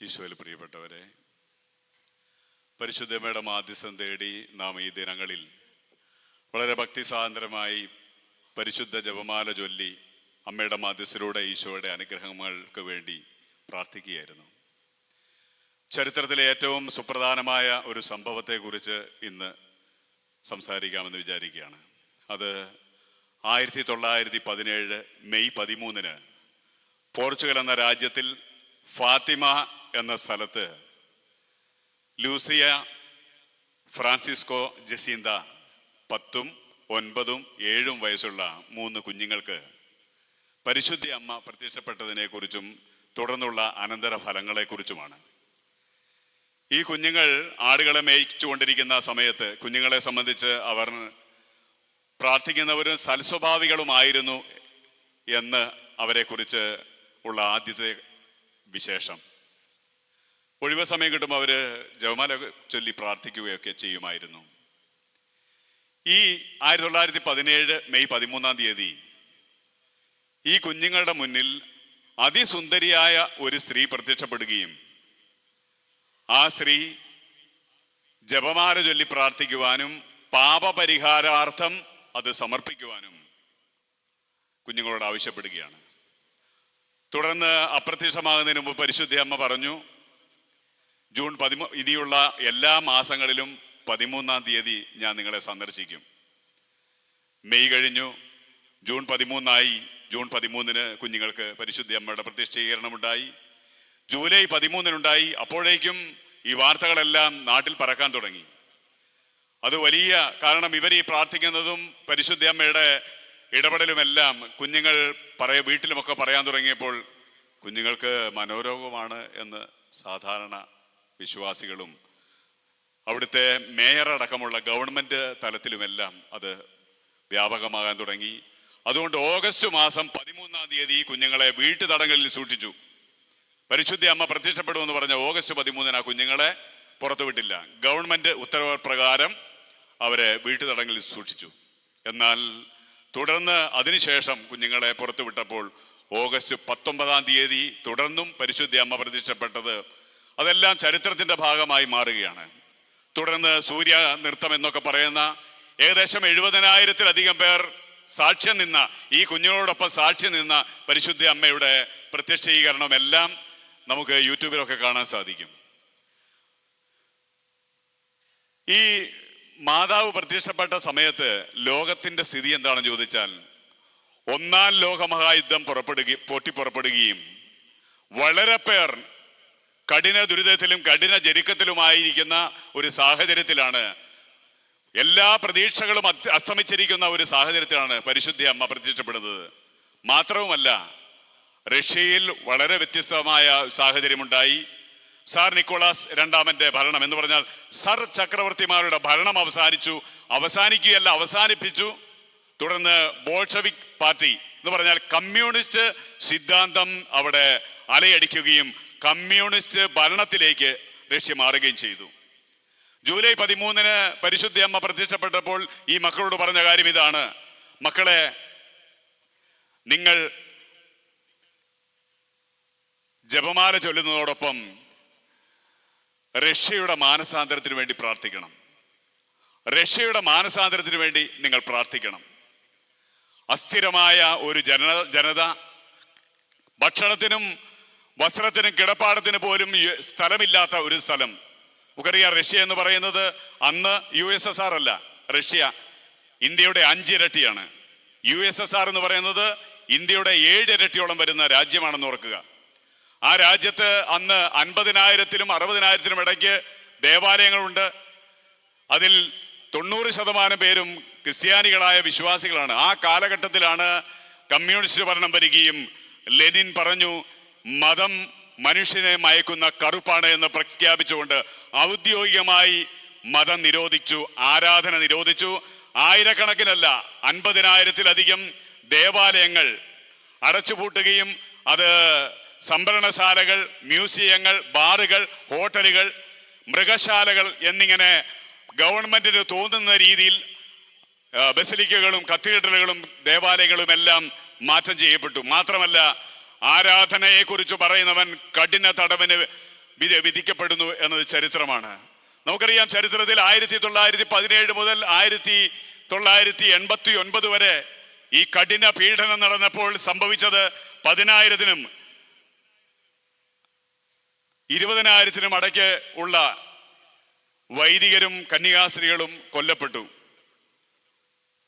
ഈശോയിൽ പ്രിയപ്പെട്ടവരെ പരിശുദ്ധമയുടെ മാധ്യസ്ഥം തേടി നാം ഈ ദിനങ്ങളിൽ വളരെ ഭക്തിസാന്ദ്രമായി പരിശുദ്ധ ജപമാല ചൊല്ലി അമ്മയുടെ മാധ്യസ്ഥയിലൂടെ ഈശോയുടെ അനുഗ്രഹങ്ങൾക്ക് വേണ്ടി പ്രാർത്ഥിക്കുകയായിരുന്നു. ചരിത്രത്തിലെ ഏറ്റവും സുപ്രധാനമായ ഒരു സംഭവത്തെക്കുറിച്ച് ഇന്ന് സംസാരിക്കാമെന്ന് വിചാരിക്കുകയാണ്. അത് ആയിരത്തി തൊള്ളായിരത്തി പതിനേഴ് മെയ് പതിമൂന്നിന് പോർച്ചുഗൽ എന്ന രാജ്യത്തിൽ ഫാത്തിമ എന്ന സ്ഥലത്ത് ലൂസിയ ഫ്രാൻസിസ്കോ ജസീന്ത പത്തും ഒൻപതും ഏഴും വയസ്സുള്ള മൂന്ന് കുഞ്ഞുങ്ങൾക്ക് പരിശുദ്ധി അമ്മ പ്രത്യക്ഷപ്പെട്ടതിനെ കുറിച്ചും തുടർന്നുള്ള അനന്തര ഫലങ്ങളെക്കുറിച്ചുമാണ് ഈ കുഞ്ഞുങ്ങൾ ആടുകളെ മേയിച്ചുകൊണ്ടിരിക്കുന്ന സമയത്ത് കുഞ്ഞുങ്ങളെ സംബന്ധിച്ച് അവർ പ്രാർത്ഥിക്കുന്നവരും സൽസ്വഭാവികളുമായിരുന്നു എന്ന് അവരെക്കുറിച്ച് ഉള്ള ആദ്യത്തെ വിശേഷം. ഒഴിവ് സമയം കിട്ടുമ്പോൾ അവർ ജവമാല ചൊല്ലി പ്രാർത്ഥിക്കുകയൊക്കെ ചെയ്യുമായിരുന്നു. ഈ ആയിരത്തി തൊള്ളായിരത്തി പതിനേഴ് മെയ് പതിമൂന്നാം തീയതി ഈ കുഞ്ഞുങ്ങളുടെ മുന്നിൽ അതിസുന്ദരിയായ ഒരു സ്ത്രീ പ്രത്യക്ഷപ്പെടുകയും ആ സ്ത്രീ ജപമാല ചൊല്ലി പ്രാർത്ഥിക്കുവാനും പാപപരിഹാരാർത്ഥം അത് സമർപ്പിക്കുവാനും കുഞ്ഞുങ്ങളോട് ആവശ്യപ്പെടുകയാണ്. തുടർന്ന് അപ്രത്യക്ഷമാകുന്നതിന് മുമ്പ് പരിശുദ്ധി അമ്മ പറഞ്ഞു ജൂൺ പതിമൂ ഇനിയുള്ള എല്ലാ മാസങ്ങളിലും പതിമൂന്നാം തീയതി ഞാൻ നിങ്ങളെ സന്ദർശിക്കും. മെയ് കഴിഞ്ഞു ജൂൺ പതിമൂന്നായി ജൂൺ പതിമൂന്നിന് കുഞ്ഞുങ്ങൾക്ക് പരിശുദ്ധി അമ്മയുടെ പ്രതിഷ്ഠീകരണമുണ്ടായി ജൂലൈ പതിമൂന്നിനുണ്ടായി അപ്പോഴേക്കും ഈ വാർത്തകളെല്ലാം നാട്ടിൽ പറക്കാൻ തുടങ്ങി. അത് വലിയ കാരണം ഇവർ ഈ പ്രാർത്ഥിക്കുന്നതും പരിശുദ്ധ അമ്മയുടെ ഇടപെടലുമെല്ലാം കുഞ്ഞുങ്ങൾ പറയ വീട്ടിലുമൊക്കെ പറയാൻ തുടങ്ങിയപ്പോൾ കുഞ്ഞുങ്ങൾക്ക് മനോരോഗമാണ് എന്ന് സാധാരണ വിശ്വാസികളും അവിടുത്തെ മേയർ അടക്കമുള്ള ഗവൺമെന്റ് തലത്തിലുമെല്ലാം അത് വ്യാപകമാകാൻ തുടങ്ങി. അതുകൊണ്ട് ഓഗസ്റ്റ് മാസം പതിമൂന്നാം തീയതി കുഞ്ഞുങ്ങളെ വീട്ടുതടങ്ങളിൽ സൂക്ഷിച്ചു. പരിശുദ്ധി അമ്മ പ്രത്യക്ഷപ്പെടുമെന്ന് പറഞ്ഞ ഓഗസ്റ്റ് പതിമൂന്നിന് ആ കുഞ്ഞുങ്ങളെ പുറത്തുവിട്ടില്ല ഗവൺമെന്റ് ഉത്തരവ് പ്രകാരം അവരെ വീട്ടു വീട്ടുതടങ്ങളിൽ സൂക്ഷിച്ചു. എന്നാൽ തുടർന്ന് അതിനുശേഷം കുഞ്ഞുങ്ങളെ പുറത്തു വിട്ടപ്പോൾ ഓഗസ്റ്റ് പത്തൊമ്പതാം തീയതി തുടർന്നും പരിശുദ്ധി അമ്മ പ്രത്യക്ഷപ്പെട്ടത് അതെല്ലാം ചരിത്രത്തിന്റെ ഭാഗമായി മാറുകയാണ്. തുടർന്ന് സൂര്യ നൃത്തം എന്നൊക്കെ പറയുന്ന ഏകദേശം എഴുപതിനായിരത്തിലധികം പേർ സാക്ഷ്യം നിന്ന ഈ കുഞ്ഞുങ്ങളോടൊപ്പം സാക്ഷ്യം നിന്ന പരിശുദ്ധി അമ്മയുടെ പ്രത്യക്ഷീകരണം എല്ലാം നമുക്ക് യൂട്യൂബിലൊക്കെ കാണാൻ സാധിക്കും. ഈ മാതാവ് പ്രത്യക്ഷപ്പെട്ട സമയത്ത് ലോകത്തിന്റെ സ്ഥിതി എന്താണെന്ന് ചോദിച്ചാൽ ഒന്നാം ലോകമഹായുദ്ധം പുറപ്പെടുകയും പൊട്ടിപ്പുറപ്പെടുകയും വളരെ പേർ കഠിന ദുരിതത്തിലും കഠിന ജരുക്കത്തിലുമായിരിക്കുന്ന ഒരു സാഹചര്യത്തിലാണ് എല്ലാ പ്രതീക്ഷകളും അസ്തമിച്ചിരിക്കുന്ന ഒരു സാഹചര്യത്തിലാണ് പരിശുദ്ധ അമ്മ പ്രത്യക്ഷപ്പെടുന്നത്. മാത്രവുമല്ല റഷ്യയിൽ വളരെ വ്യത്യസ്തമായ സാഹചര്യമുണ്ടായി. സാർ നിക്കോളാസ് രണ്ടാമന്റെ ഭരണം എന്ന് പറഞ്ഞാൽ സർ ചക്രവർത്തിമാരുടെ ഭരണം അവസാനിച്ചു അവസാനിക്കുകയല്ല അവസാനിപ്പിച്ചു. തുടർന്ന് ബോൾഷവിക് പാർട്ടി എന്ന് പറഞ്ഞാൽ കമ്മ്യൂണിസ്റ്റ് സിദ്ധാന്തം അവിടെ അലയടിക്കുകയും കമ്മ്യൂണിസ്റ്റ് ഭരണത്തിലേക്ക് റഷ്യ മാറുകയും ചെയ്തു. ജൂലൈ പതിമൂന്നിന് പരിശുദ്ധി അമ്മ പ്രത്യക്ഷപ്പെട്ടപ്പോൾ ഈ മക്കളോട് പറഞ്ഞ കാര്യം ഇതാണ്. മക്കളെ നിങ്ങൾ ജപമാല ചൊല്ലുന്നതോടൊപ്പം റഷ്യയുടെ മാനസാന്തരത്തിന് വേണ്ടി പ്രാർത്ഥിക്കണം. റഷ്യയുടെ മാനസാന്തരത്തിന് വേണ്ടി നിങ്ങൾ പ്രാർത്ഥിക്കണം. അസ്ഥിരമായ ഒരു ജന ജനത ഭക്ഷണത്തിനും വസ്ത്രത്തിനും കിടപ്പാടത്തിനും പോലും സ്ഥലമില്ലാത്ത ഒരു സ്ഥലം. നമുക്കറിയാം റഷ്യ എന്ന് പറയുന്നത് അന്ന് യു എസ് എസ് ആർ അല്ല റഷ്യ ഇന്ത്യയുടെ അഞ്ചിരട്ടിയാണ് യു എസ് എസ് ആർ എന്ന് പറയുന്നത് ഇന്ത്യയുടെ ഏഴ് ഇരട്ടിയോളം വരുന്ന രാജ്യമാണെന്ന് ഓർക്കുക. ആ രാജ്യത്ത് അന്ന് അൻപതിനായിരത്തിലും അറുപതിനായിരത്തിലും ഇടയ്ക്ക് ദേവാലയങ്ങളുണ്ട്. അതിൽ തൊണ്ണൂറ് ശതമാനം പേരും ക്രിസ്ത്യാനികളായ വിശ്വാസികളാണ്. ആ കാലഘട്ടത്തിലാണ് കമ്മ്യൂണിസ്റ്റ് ഭരണം വരികയും ലെനിൻ പറഞ്ഞു മതം മനുഷ്യനെ മയക്കുന്ന കറുപ്പാണ് എന്ന് പ്രഖ്യാപിച്ചുകൊണ്ട് ഔദ്യോഗികമായി മതം നിരോധിച്ചു ആരാധന നിരോധിച്ചു. ആയിരക്കണക്കിനല്ല അൻപതിനായിരത്തിലധികം ദേവാലയങ്ങൾ അടച്ചുപൂട്ടുകയും അത് സംഭരണശാലകൾ മ്യൂസിയങ്ങൾ ബാറുകൾ ഹോട്ടലുകൾ മൃഗശാലകൾ എന്നിങ്ങനെ ഗവൺമെന്റിന് തോന്നുന്ന രീതിയിൽ ബസിലിക്കകളും കത്തീഡ്രലുകളും ദേവാലയങ്ങളും എല്ലാം മാറ്റം ചെയ്യപ്പെട്ടു. മാത്രമല്ല ആരാധനയെക്കുറിച്ച് പറയുന്നവൻ കഠിന തടവിന് വിധി വിധിക്കപ്പെടുന്നു എന്നത് ചരിത്രമാണ്. നമുക്കറിയാം ചരിത്രത്തിൽ ആയിരത്തി തൊള്ളായിരത്തി പതിനേഴ് മുതൽ ആയിരത്തി തൊള്ളായിരത്തി എൺപത്തി ഒൻപത് വരെ ഈ കഠിന പീഡനം നടന്നപ്പോൾ സംഭവിച്ചത് പതിനായിരത്തിനും ഇരുപതിനായിരത്തിനും അടയ്ക്ക് ഉള്ള വൈദികരും കന്യാസ്ത്രീകളും കൊല്ലപ്പെട്ടു.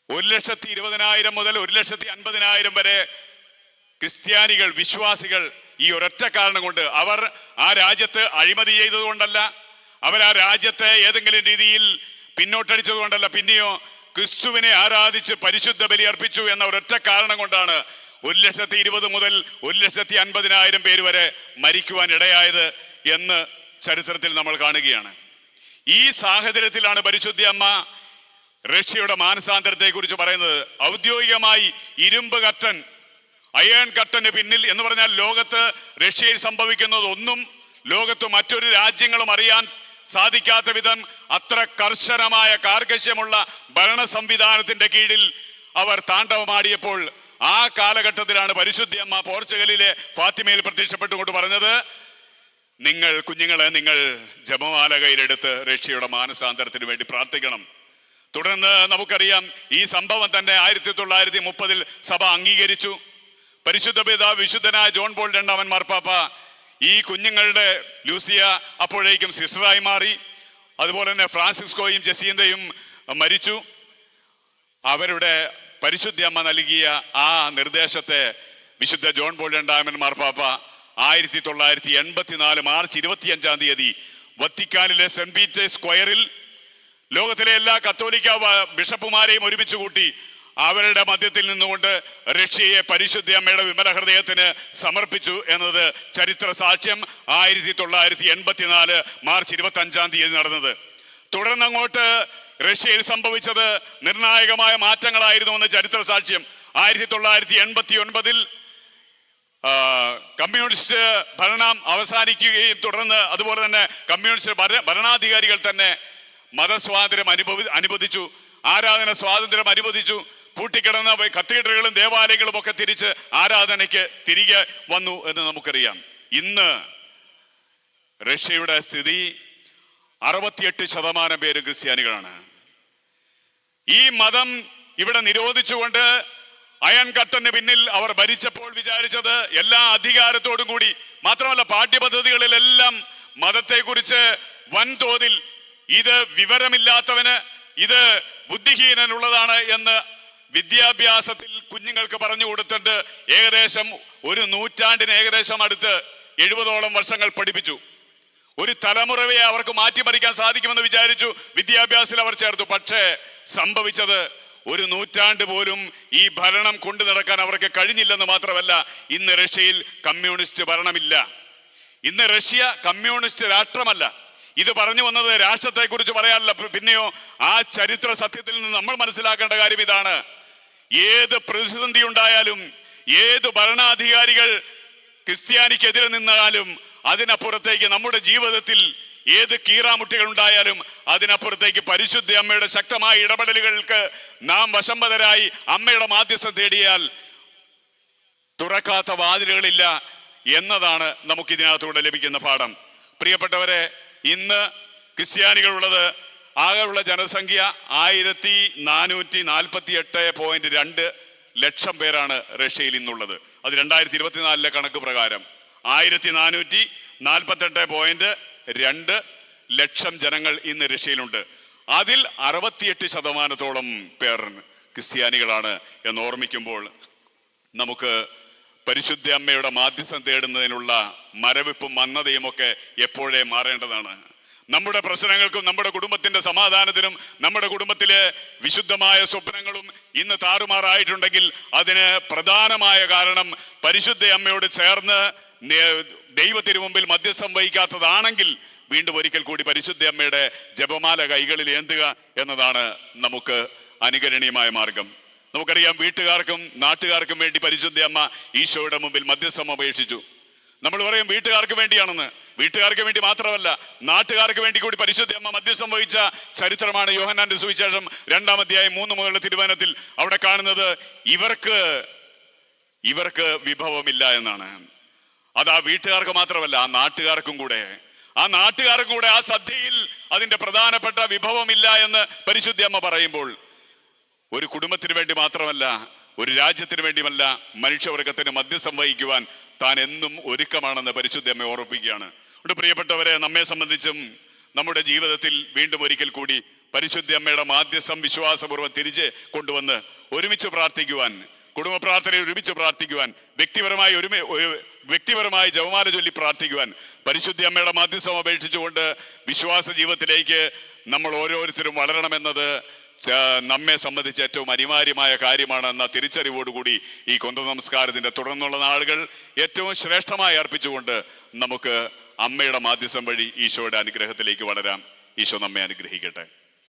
ഒരു ലക്ഷത്തി ഇരുപതിനായിരം മുതൽ ഒരു ലക്ഷത്തി അൻപതിനായിരം വരെ ക്രിസ്ത്യാനികൾ വിശ്വാസികൾ ഈ ഒരൊറ്റ കാരണം കൊണ്ട് അവർ ആ രാജ്യത്ത് അഴിമതി ചെയ്തതുകൊണ്ടല്ല അവർ ആ രാജ്യത്തെ ഏതെങ്കിലും രീതിയിൽ പിന്നോട്ടടിച്ചത് കൊണ്ടല്ല പിന്നെയോ ക്രിസ്തുവിനെ ആരാധിച്ച് പരിശുദ്ധ ബലി അർപ്പിച്ചു എന്ന ഒരൊറ്റ കാരണം കൊണ്ടാണ് ഒരു ലക്ഷത്തി ഇരുപത് മുതൽ ഒരു ലക്ഷത്തി അൻപതിനായിരം പേര് വരെ മരിക്കുവാൻ ഇടയായത്. എന്ന് ചരിത്രത്തിൽ നമ്മൾ കാണുകയാണ്. ഈ സാഹചര്യത്തിലാണ് പരിശുദ്ധി അമ്മ റഷ്യയുടെ മാനസാന്തരത്തെക്കുറിച്ച് പറയുന്നത്. ഔദ്യോഗികമായി ഇരുമ്പ് കട്ടൻ അയേൺ കട്ടന് പിന്നിൽ എന്ന് പറഞ്ഞാൽ ലോകത്ത് റഷ്യയിൽ സംഭവിക്കുന്നത് ഒന്നും ലോകത്ത് മറ്റൊരു രാജ്യങ്ങളും അറിയാൻ സാധിക്കാത്ത വിധം അത്ര കർശനമായ കാർഗശ്യമുള്ള ഭരണ സംവിധാനത്തിന്റെ കീഴിൽ അവർ താണ്ഡവമാടിയപ്പോൾ ആ കാലഘട്ടത്തിലാണ് പരിശുദ്ധി അമ്മ പോർച്ചുഗലിലെ ഫാത്തിമയിൽ പ്രത്യക്ഷപ്പെട്ടുകൊണ്ട് പറഞ്ഞത്. നിങ്ങൾ കുഞ്ഞുങ്ങളെ നിങ്ങൾ ജപമാല കയ്യിലെടുത്ത് റഷ്യയുടെ മാനസാന്തരത്തിന് വേണ്ടി പ്രാർത്ഥിക്കണം. തുടർന്ന് നമുക്കറിയാം ഈ സംഭവം തന്നെ ആയിരത്തി തൊള്ളായിരത്തി മുപ്പതിൽ സഭ അംഗീകരിച്ചു. പരിശുദ്ധ പിതാവ് വിശുദ്ധനായ ജോൺ പോൾ രണ്ടാമൻ മാർപ്പാപ്പ ഈ കുഞ്ഞുങ്ങളുടെ ലൂസിയ അപ്പോഴേക്കും സിസ്റ്ററായി മാറി. അതുപോലെ തന്നെ ഫ്രാൻസിസ്കോയും ജസീന്തയും മരിച്ചു. അവരുടെ പരിശുദ്ധ അമ്മ നൽകിയ ആ നിർദ്ദേശത്തെ വിശുദ്ധ ജോൺ പോൾ രണ്ടാമൻ മാർപ്പാപ്പ ആയിരത്തി തൊള്ളായിരത്തി എൺപത്തിനാല് മാർച്ച് ഇരുപത്തിയഞ്ചാം തീയതി വത്തിക്കാനിലെ സെന്റ് പീറ്റേഴ്സ് സ്ക്വയറിൽ ലോകത്തിലെ എല്ലാ കത്തോലിക്ക ബിഷപ്പുമാരെയും ഒരുമിച്ച് കൂട്ടി അവരുടെ മധ്യത്തിൽ നിന്നുകൊണ്ട് റഷ്യയെ പരിശുദ്ധ അമ്മയുടെ വിമല ഹൃദയത്തിന് സമർപ്പിച്ചു എന്നത് ചരിത്ര സാക്ഷ്യം ആയിരത്തി തൊള്ളായിരത്തി എൺപത്തിനാല് മാർച്ച് ഇരുപത്തി അഞ്ചാം തീയതി നടന്നത്. തുടർന്ന് അങ്ങോട്ട് റഷ്യയിൽ സംഭവിച്ചത് നിർണായകമായ മാറ്റങ്ങളായിരുന്നു എന്ന് ചരിത്ര സാക്ഷ്യം. ആയിരത്തി തൊള്ളായിരത്തി എൺപത്തി ഒൻപതിൽ കമ്മ്യൂണിസ്റ്റ് ഭരണം അവസാനിക്കുകയും തുടർന്ന് അതുപോലെ തന്നെ കമ്മ്യൂണിസ്റ്റ് ഭര- ഭരണാധികാരികൾ തന്നെ മതസ്വാതന്ത്ര്യം അനുഭവി അനുവദിച്ചു ആരാധന സ്വാതന്ത്ര്യം അനുവദിച്ചു പൂട്ടിക്കിടന്ന കത്തീഡ്രലുകളും ദേവാലയങ്ങളും ഒക്കെ തിരിച്ച് ആരാധനയ്ക്ക് തിരികെ വന്നു എന്ന് നമുക്കറിയാം. ഇന്ന് റഷ്യയുടെ സ്ഥിതി അറുപത്തിയെട്ട് ശതമാനം പേര് ക്രിസ്ത്യാനികളാണ്. ഈ മതം ഇവിടെ നിരോധിച്ചുകൊണ്ട് അയൺ കട്ടന് പിന്നിൽ അവർ ഭരിച്ചപ്പോൾ വിചാരിച്ചത് എല്ലാ അധികാരത്തോടും കൂടി മാത്രമല്ല പാഠ്യപദ്ധതികളിലെല്ലാം മതത്തെക്കുറിച്ച് വൻതോതിൽ ഇത് വിവരമില്ലാത്തവന് ഇത് ബുദ്ധിഹീനനുള്ളതാണ് എന്ന് വിദ്യാഭ്യാസത്തിൽ കുഞ്ഞുങ്ങൾക്ക് പറഞ്ഞു കൊടുത്തിട്ട് ഏകദേശം ഒരു നൂറ്റാണ്ടിന് ഏകദേശം അടുത്ത് എഴുപതോളം വർഷങ്ങൾ പഠിപ്പിച്ചു. ഒരു തലമുറയെ അവർക്ക് മാറ്റിമറിക്കാൻ സാധിക്കുമെന്ന് വിചാരിച്ചു വിദ്യാഭ്യാസത്തിൽ അവർ ചേർത്തു. പക്ഷേ സംഭവിച്ചത് ഒരു നൂറ്റാണ്ട് പോലും ഈ ഭരണം കൊണ്ടു നടക്കാൻ അവർക്ക് കഴിഞ്ഞില്ലെന്ന് മാത്രമല്ല ഇന്ന് റഷ്യയിൽ കമ്മ്യൂണിസ്റ്റ് ഭരണമില്ല. ഇന്ന് റഷ്യ കമ്മ്യൂണിസ്റ്റ് രാഷ്ട്രമല്ല. ഇത് പറഞ്ഞു വന്നത് രാഷ്ട്രത്തെ കുറിച്ച് പറയാനല്ല പിന്നെയോ ആ ചരിത്ര സത്യത്തിൽ നിന്ന് നമ്മൾ മനസ്സിലാക്കേണ്ട കാര്യം ഇതാണ്. ഏത് പ്രതിസന്ധി ഉണ്ടായാലും ഏത് ഭരണാധികാരികൾ ക്രിസ്ത്യാനിക്കെതിരെ നിന്നാലും അതിനപ്പുറത്തേക്ക് നമ്മുടെ ജീവിതത്തിൽ ഏത് കീറാമുട്ടികൾ ഉണ്ടായാലും അതിനപ്പുറത്തേക്ക് പരിശുദ്ധ അമ്മയുടെ ശക്തമായ ഇടപെടലുകൾക്ക് നാം വശമ്പതരായി അമ്മയുടെ മാധ്യസ്ഥം തേടിയാൽ തുറക്കാത്ത വാതിലുകളില്ല എന്നതാണ് നമുക്ക് ഇതിനകത്തൂടെ ലഭിക്കുന്ന പാഠം. പ്രിയപ്പെട്ടവരെ ഇന്ന് ക്രിസ്ത്യാനികളുള്ളത് ആകെയുള്ള ജനസംഖ്യ ആയിരത്തി നാനൂറ്റി നാൽപ്പത്തി എട്ട് പോയിന്റ് രണ്ട് ലക്ഷം പേരാണ് റഷ്യയിൽ ഇന്നുള്ളത്. അത് രണ്ടായിരത്തി ഇരുപത്തിനാലിലെ കണക്ക് പ്രകാരം. ആയിരത്തി നാനൂറ്റി നാൽപ്പത്തെട്ട് പോയിന്റ് രണ്ട് ലക്ഷം ജനങ്ങൾ ഇന്ന് റഷ്യയിലുണ്ട് അതിൽ അറുപത്തിയെട്ട് ശതമാനത്തോളം പേർ ക്രിസ്ത്യാനികളാണ് എന്ന് ഓർമ്മിക്കുമ്പോൾ നമുക്ക് പരിശുദ്ധ അമ്മയുടെ മാധ്യസ്ഥം തേടുന്നതിനുള്ള മരവിപ്പും മന്നതയും ഒക്കെ എപ്പോഴേ മാറേണ്ടതാണ്. നമ്മുടെ പ്രശ്നങ്ങൾക്കും നമ്മുടെ കുടുംബത്തിന്റെ സമാധാനത്തിനും നമ്മുടെ കുടുംബത്തിലെ വിശുദ്ധമായ സ്വപ്നങ്ങളും ഇന്ന് താറുമാറായിട്ടുണ്ടെങ്കിൽ അതിന് പ്രധാനമായ കാരണം പരിശുദ്ധ അമ്മയോട് ചേർന്ന് ദൈവത്തിനു മുമ്പിൽ മധ്യസ്ഥം വഹിക്കാത്തതാണെങ്കിൽ വീണ്ടും ഒരിക്കൽ കൂടി പരിശുദ്ധ അമ്മയുടെ ജപമാല കൈകളിൽ ഏന്തുക എന്നതാണ് നമുക്ക് അനുകരണീയമായ മാർഗം. നമുക്കറിയാം വീട്ടുകാർക്കും നാട്ടുകാർക്കും വേണ്ടി പരിശുദ്ധ അമ്മ ഈശോയുടെ മുമ്പിൽ മധ്യസ്ഥം അപേക്ഷിച്ചു. നമ്മൾ പറയും വീട്ടുകാർക്ക് വേണ്ടിയാണെന്ന്. വീട്ടുകാർക്ക് വേണ്ടി മാത്രമല്ല നാട്ടുകാർക്ക് വേണ്ടി കൂടി പരിശുദ്ധ അമ്മ മധ്യസ്ഥം വഹിച്ച ചരിത്രമാണ് യോഹനാന്റെ സുവിശേഷം രണ്ടാം അധ്യായം മൂന്ന് മുതലുള്ള തിരുവനത്തിൽ അവിടെ കാണുന്നത് ഇവർക്ക് ഇവർക്ക് വിഭവമില്ല എന്നാണ്. അത് ആ വീട്ടുകാർക്ക് മാത്രമല്ല ആ നാട്ടുകാർക്കും കൂടെ. ആ നാട്ടുകാർക്കും കൂടെ ആ സദ്യയിൽ അതിന്റെ പ്രധാനപ്പെട്ട ഇല്ല എന്ന് പരിശുദ്ധി അമ്മ പറയുമ്പോൾ ഒരു കുടുംബത്തിന് വേണ്ടി മാത്രമല്ല ഒരു രാജ്യത്തിന് വേണ്ടിയുമല്ല മനുഷ്യവർഗത്തിന് മദ്യം വഹിക്കുവാൻ താൻ എന്നും ഒരുക്കമാണെന്ന് പരിശുദ്ധ അമ്മ ഓർപ്പിക്കുകയാണ് ഇവിടെ പ്രിയപ്പെട്ടവരെ നമ്മെ സംബന്ധിച്ചും നമ്മുടെ ജീവിതത്തിൽ വീണ്ടും ഒരിക്കൽ കൂടി പരിശുദ്ധി അമ്മയുടെ മാധ്യസ്ഥം വിശ്വാസപൂർവം തിരിച്ച് കൊണ്ടുവന്ന് ഒരുമിച്ച് പ്രാർത്ഥിക്കുവാൻ കുടുംബ പ്രാർത്ഥനയിൽ ഒരുമിച്ച് പ്രാർത്ഥിക്കുവാൻ വ്യക്തിപരമായി ഒരുമി ഒരു- വ്യക്തിപരമായി ജപമാല ചൊല്ലി പ്രാർത്ഥിക്കുവാൻ പരിശുദ്ധി അമ്മയുടെ മാധ്യസ്ഥം അപേക്ഷിച്ചുകൊണ്ട് വിശ്വാസ ജീവിതത്തിലേക്ക് നമ്മൾ ഓരോരുത്തരും വളരണമെന്നത് നമ്മെ സംബന്ധിച്ച് ഏറ്റവും അനിവാര്യമായ കാര്യമാണ് കാര്യമാണെന്ന തിരിച്ചറിവോടുകൂടി ഈ കൊന്ത നമസ്കാരത്തിന്റെ തുടർന്നുള്ള നാളുകൾ ഏറ്റവും ശ്രേഷ്ഠമായി അർപ്പിച്ചുകൊണ്ട് നമുക്ക് അമ്മയുടെ മാധ്യസ്ഥം വഴി ഈശോയുടെ അനുഗ്രഹത്തിലേക്ക് വളരാം. ഈശോ നമ്മെ അനുഗ്രഹിക്കട്ടെ.